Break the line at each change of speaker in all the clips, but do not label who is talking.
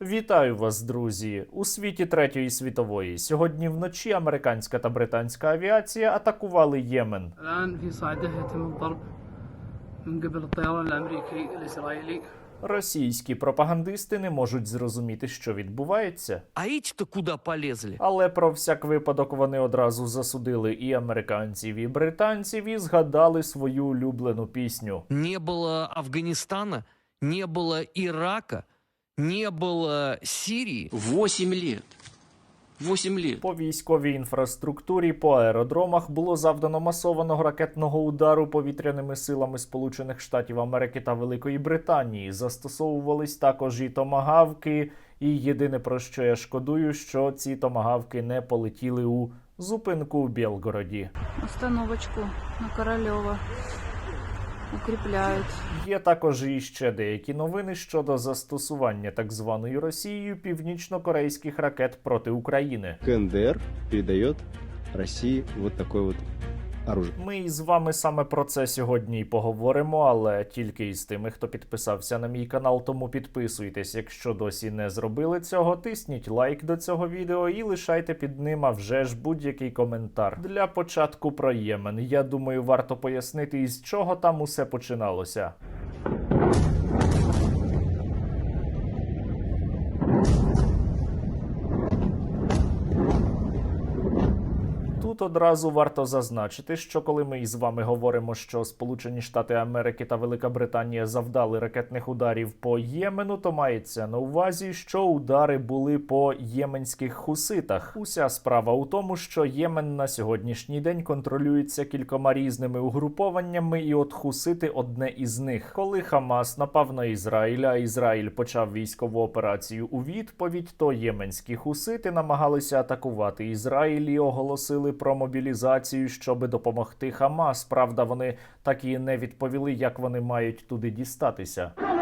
Вітаю вас, друзі, у світі третьої світової. Сьогодні вночі американська та британська авіація атакували Ємен. Російські пропагандисти не можуть зрозуміти, що відбувається.
А ічто куди полезли?
Але про всяк випадок вони одразу засудили і американців, і британців, і згадали свою улюблену пісню.
Не було Афганістана, не було Ірака не было Сирии.
Восемь лет. Восемь лет.
По військовій інфраструктурі по аеродромах було завдано масованого ракетного удару повітряними силами Сполучених Штатів Америки та Великої Британії. Застосовувались також і томагавки. І єдине про що я шкодую, що ці томагавки не полетіли у зупинку у Білгороді.
Остановочку на Королева укрепляют.
Є також і ще деякі новини щодо застосування так званої Росією північно-корейських ракет проти України.
КНДР передає Росії вот такой вот оружие.
Ми із вами саме про це сьогодні і поговоримо, але тільки із тими, хто підписався на мій канал. Тому підписуйтесь, якщо досі не зробили цього. Тисніть лайк до цього відео і лишайте під ним а вже ж будь-який коментар. Для початку про Ємен. Я думаю, варто пояснити, із чого там усе починалося. Тут одразу варто зазначити, що коли ми із вами говоримо, що Сполучені Штати Америки та Велика Британія завдали ракетних ударів по Ємену, то мається на увазі, що удари були по єменських хуситах. Уся справа у тому, що Ємен на сьогоднішній день контролюється кількома різними угрупованнями, і от хусити одне із них. Коли Хамас напав на Ізраїль, а Ізраїль почав військову операцію у відповідь, то єменські хусити намагалися атакувати Ізраїль і оголосили про мобілізацію, щоб допомогти Хамас. Правда, вони так і не відповіли, як вони мають туди дістатися.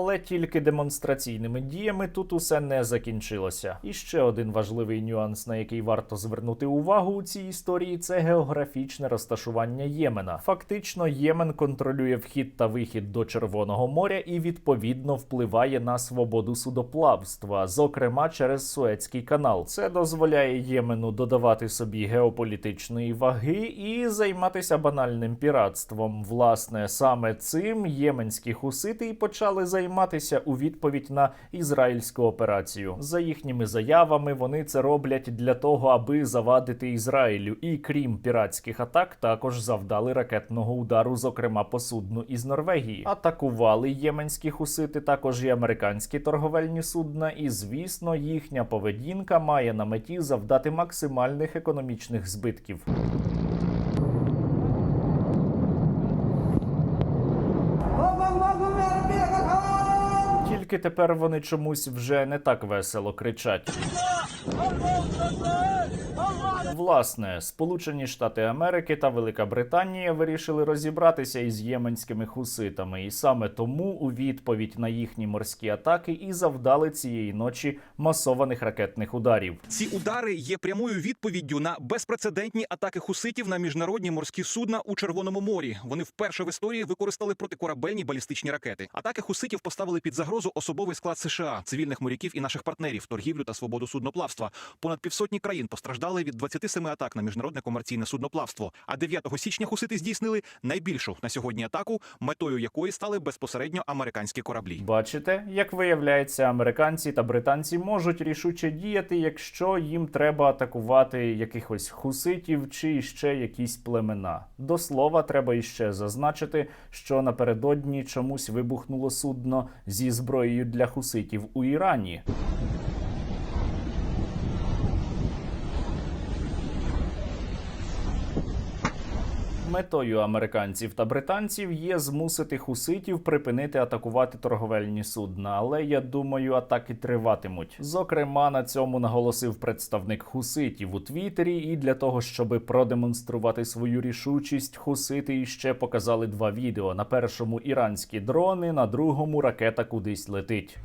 Але тільки демонстраційними діями тут усе не закінчилося. І ще один важливий нюанс, на який варто звернути увагу у цій історії, це географічне розташування Ємена. Фактично, Ємен контролює вхід та вихід до Червоного моря і відповідно впливає на свободу судоплавства, зокрема через Суецький канал. Це дозволяє Ємену додавати собі геополітичної ваги і займатися банальним піратством. Власне, саме цим єменські хусити і почали займатися у відповідь на ізраїльську операцію. За їхніми заявами, вони це роблять для того, аби завадити Ізраїлю. І крім піратських атак, також завдали ракетного удару, зокрема по судну із Норвегії. Атакували єменські хусити також і американські торговельні судна. І звісно, їхня поведінка має на меті завдати максимальних економічних збитків. Тільки тепер вони чомусь вже не так весело кричать. Власне, Сполучені Штати Америки та Велика Британія вирішили розібратися із єменськими хуситами, і саме тому у відповідь на їхні морські атаки і завдали цієї ночі масованих ракетних ударів.
Ці удари є прямою відповіддю на безпрецедентні атаки хуситів на міжнародні морські судна у Червоному морі. Вони вперше в історії використали протикорабельні балістичні ракети. Атаки хуситів поставили під загрозу особовий склад США, цивільних моряків і наших партнерів, торгівлю та свободу судноплавства. Понад півсотні країн постраждали від 27 атак на міжнародне комерційне судноплавство. А 9 січня хусити здійснили найбільшу на сьогодні атаку, метою якої стали безпосередньо американські кораблі.
Бачите, як виявляється, американці та британці можуть рішуче діяти, якщо їм треба атакувати якихось хуситів чи ще якісь племена. До слова, треба іще зазначити, що напередодні чомусь вибухнуло судно зі зброєю для хуситів у Ірані. Метою американців та британців є змусити хуситів припинити атакувати торговельні судна, але я думаю, атаки триватимуть. Зокрема, на цьому наголосив представник хуситів у Твіттері, і для того, щоб продемонструвати свою рішучість, хусити іще показали два відео: на першому іранські дрони, на другому ракета кудись летить.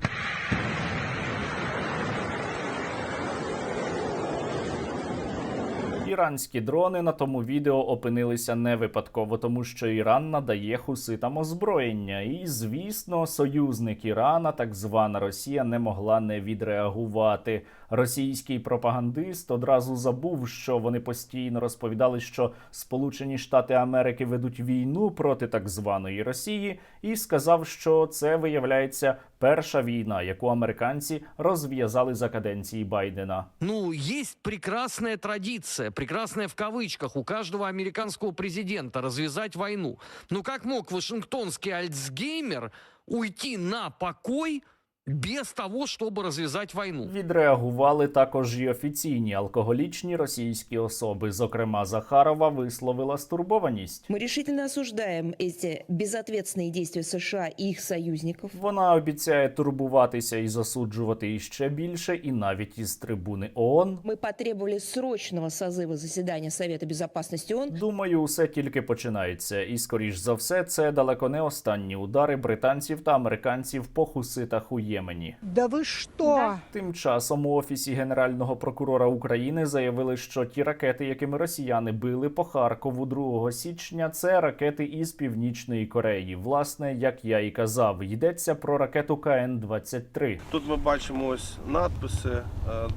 Іранські дрони на тому відео опинилися не випадково, тому що Іран надає хуситам озброєння. І, звісно, союзник Ірана, так звана Росія, не могла не відреагувати. Російський пропагандист одразу забув, що вони постійно розповідали, що Сполучені Штати Америки ведуть війну проти так званої Росії, і сказав, що це виявляється перша війна, яку американці розв'язали за каденції Байдена.
Ну, есть прекрасная традиция, прекрасная в кавычках, у каждого американского президента развязать войну. Ну как мог вашингтонский Альцгеймер уйти на покой без того, чтобы развязать войну?
Відреагували також і офіційні алкоголічні російські особи. Зокрема, Захарова висловила стурбованість.
Мы решительно осуждаем эти безответственные действия США и их союзников.
Вона обіцяє турбуватися і засуджувати іще більше, і навіть із трибуни ООН.
Мы потребовали срочного созыва заседания Совета Безопасности ООН.
Думаю, усе тільки починається, і скоріш за все, це далеко не останні удари британців та американців по хуситах у Ємені.
Да вы что?
Тим часом у офісі генерального прокурора України заявили, що ті ракети, якими росіяни били по Харкову 2 січня, це ракети із північної Кореї. Власне, як я і казав, йдеться про ракету КН 23
Тут ми бачимо ось надписи, е,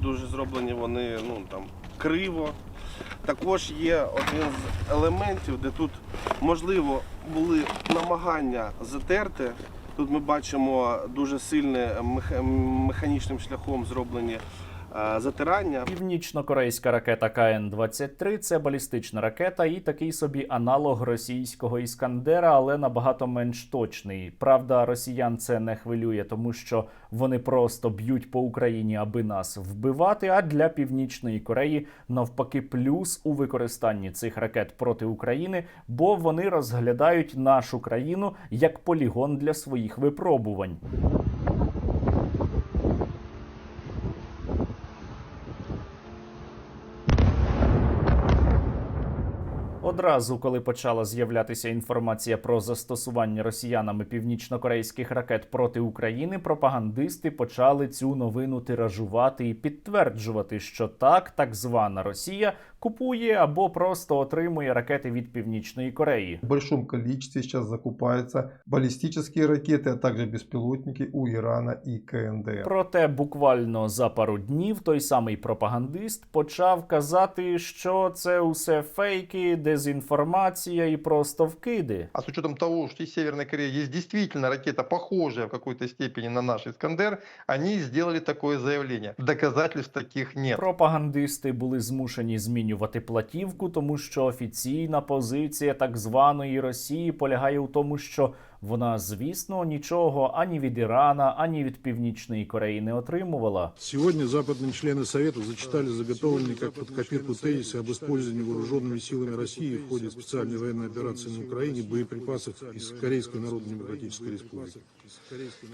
дуже зроблені вони ну там криво. Також є один з елементів, де тут можливо були намагання затерти. Тут ми бачимо дуже сильне меха- механічним шляхом зроблені затирання.
Північно-корейська ракета КН-23 – це балістична ракета і такий собі аналог російського іскандера, але набагато менш точний. Правда, росіян це не хвилює, тому що вони просто б'ють по Україні, аби нас вбивати. А для північної Кореї навпаки плюс у використанні цих ракет проти України, бо вони розглядають нашу країну як полігон для своїх випробувань. Одразу, коли почала з'являтися інформація про застосування росіянами північно-корейських ракет проти України, пропагандисти почали цю новину тиражувати і підтверджувати, що так, так звана Росія купує або просто отримує ракети від Північної Кореї.
В большом количестве сейчас закупаются баллистические ракеты, а также беспилотники у Ирана и КНДР.
Проте буквально за пару днів той самий пропагандист почав казати, що це усе фейки, дезінформація і просто вкиди.
А с учетом того, что из Северной Кореи есть действительно ракета, похожая в какой-то степени на наш Искандер, они сделали такое заявление. Доказательств таких нет.
Пропагандисти були змушені змінювати платівку, тому що офіційна позиція так званої Росії полягає у тому, що вона, звісно, нічого ані від Ірана, ані від Північної Кореї не отримувала.
Сегодня западные члены Совета зачитали заготовленные как под копирку тезисы об использовании вооруженными силами России в ходе специальной военной операции на Украине боеприпасов из Корейской Народно-Демократической Республики.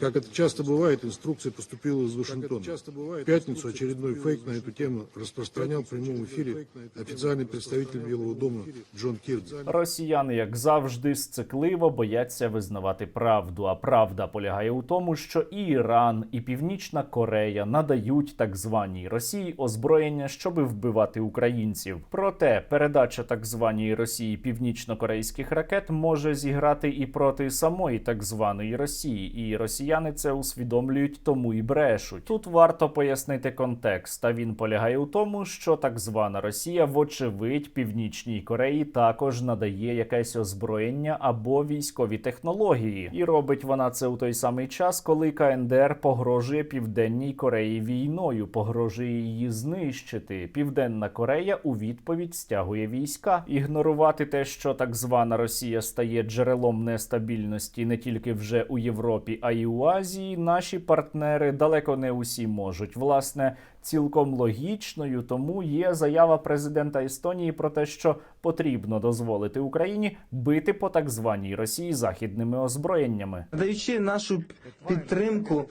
Как это часто бывает, инструкция поступила из Вашингтона. В пятницу очередной фейк на эту тему распространял в прямом эфире официальный представитель Белого дома Джон Кирби.
Росіяни, як завжди, сцикливо бояться визнавати правду. А правда полягає у тому, що і Іран, і Північна Корея надають так званій Росії озброєння, щоби вбивати українців. Проте передача так званій Росії північно-корейських ракет може зіграти і проти самої так званої Росії, і росіяни це усвідомлюють, тому і брешуть. Тут варто пояснити контекст. А він полягає у тому, що так звана Росія, вочевидь, північній Кореї також надає якесь озброєння або військові технології, і робить вона це у той самий час, коли КНДР погрожує Південній Кореї війною, погрожує її знищити. Південна Корея у відповідь стягує війська. Ігнорувати те, що так звана Росія стає джерелом нестабільності не тільки вже у Європі, а й у Азії. Наші партнери далеко не усі можуть. Власне, цілком логічною, тому є заява президента Естонії про те, що потрібно дозволити Україні бити по так званій Росії західними озброєннями.
Даючи нашу підтримку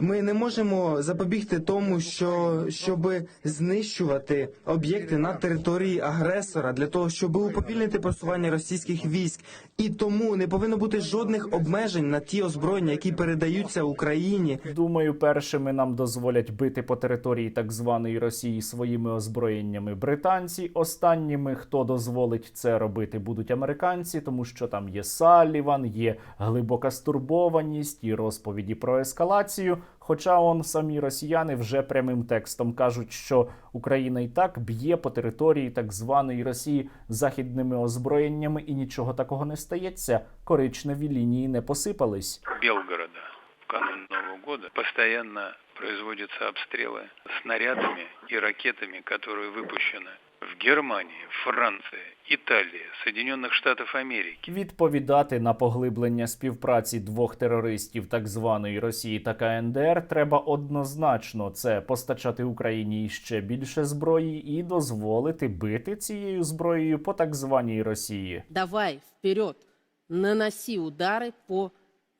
Ми не можемо запобігти тому, що щоб знищувати об'єкти на території агресора для того, щоб уповільнити просування російських військ, і тому не повинно бути жодних обмежень на ті озброєння, які передаються Україні.
Думаю, першими нам дозволять бити по території так званої Росії своїми озброєннями британці. Останніми, хто дозволить це робити, будуть американці, тому що там є Салліван, є глибока стурбованість і розповіді про ескалацію. Хоча он самі росіяни вже прямим текстом кажуть, що Україна і так б'є по території так званої Росії західними озброєннями, і нічого такого не стається. Коричневі лінії не посипались.
Белгорода в канун Нового года постоянно производятся обстрелы снарядами и ракетами, которые выпущены в Германии, Франции, Италии, Соединенных Штатов Америки.
Відповідати на поглиблення співпраці двох терористів так званої Росії та КНДР треба однозначно це постачати Україні ще більше зброї і дозволити бити цією зброєю по так званій Росії.
Давай вперед, наноси удары по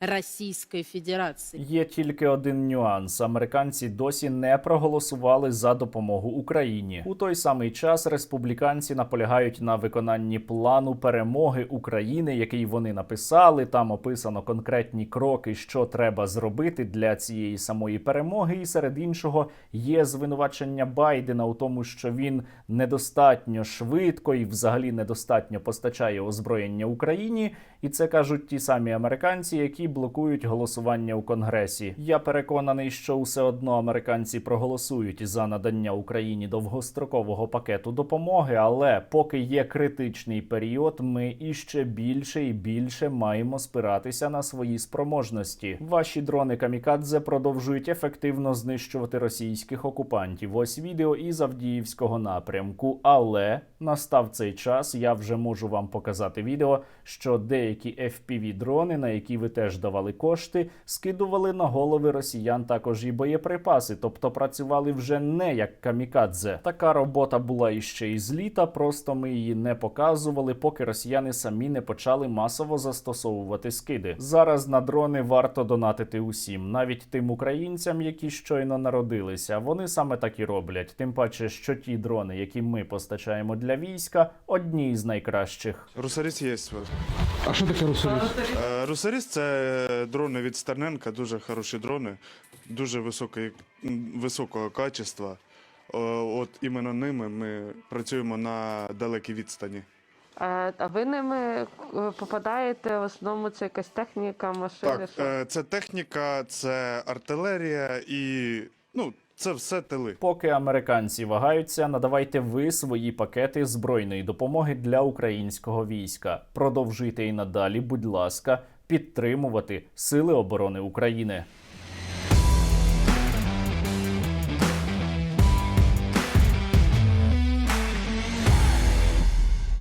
Российской Федерации.
Є тільки один нюанс: американці досі не проголосували за допомогу Україні. У той самий час республіканці наполягають на виконанні плану перемоги України, який вони написали. Там описано конкретні кроки, що треба зробити для цієї самої перемоги. І серед іншого є звинувачення Байдена у тому, що він недостатньо швидко і взагалі недостатньо постачає озброєння Україні. І це кажуть ті самі американці, які блокують голосування у конгресі. Я переконаний, що все одно американці проголосують за надання Україні довгострокового пакету допомоги. Але поки є критичний період, ми іще більше і більше маємо спиратися на свої спроможності. Ваші дрони камікадзе продовжують ефективно знищувати російських окупантів. Ось відео із Авдіївського напрямку. Але настав цей час. Я вже можу вам показати відео, що деякі fpv дрони, на які ви теж давали кошти, скидували на голови росіян також і боєприпаси, тобто працювали вже не як камікадзе. Така робота була іще із літа, просто ми її не показували, поки росіяни самі не почали масово застосовувати скиди. Зараз на дрони варто донатити усім, навіть тим українцям, які щойно народилися. Вони саме так і роблять. Тим паче, що ті дрони, які ми постачаємо для війська, одні із найкращих.
Русаріс є.
А що таке русаріс?
Е, Русаріс це дрони від Стерненка, дуже хороші дрони, дуже високої, високого качества. От іменно ними ми працюємо на далекій відстані.
А ви ними е, попадаєте в основному це якась техніка, машини?
Так, е, це техніка, це артилерія і ну, це все тили.
Поки американці вагаються, надавайте ви свої пакети збройної допомоги для українського війська. Продовжуйте і надалі, будь ласка, підтримувати Сили оборони України.